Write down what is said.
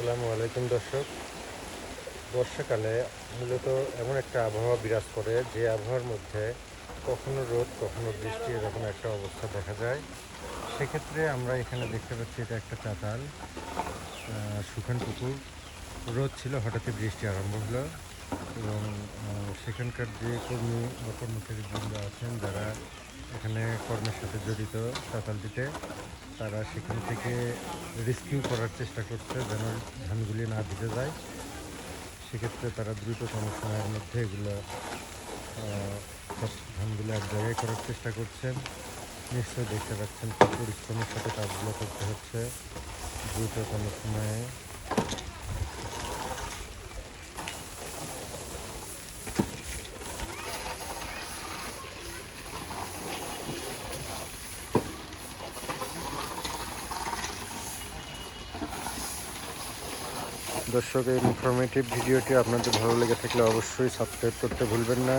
আসসালামু আলাইকুম, দর্শক। বর্ষাকালে মূলত এমন একটা আবহাওয়া বিরাজ করে যে আবহাওয়ার মধ্যে কখনো রোদ, কখনো বৃষ্টি এরকম একটা অবস্থা দেখা যায়। সেক্ষেত্রে আমরা এখানে দেখতে পাচ্ছি এটা একটা চাতাল শুকান পুকুর। রোদ ছিল, হঠাৎই বৃষ্টি আরম্ভ হলো এবং সেখানকার যে কর্মী বা কর্মচারী বৃন্দ আছেন যারা এখানে কর্মের সাথে জড়িত চাতালটিতে তারা সেখান থেকে রেস্কিউ করার চেষ্টা করছে যেন ধানগুলি না ভিজে যায়। সেক্ষেত্রে তারা দ্রুততম সময়ের মধ্যে এগুলো ধানগুলো এক জায়গায় করার চেষ্টা করছেন। নিশ্চয়ই দেখতে পাচ্ছেন পরিশ্রমের সাথে কাজগুলো করতে হচ্ছে। দ্রুততম সময়ে দর্শক এই ইনফরমেটিভ ভিডিওটি আপনাদের ভালো লেগে থাকলে অবশ্যই সাবস্ক্রাইব করতে ভুলবেন না।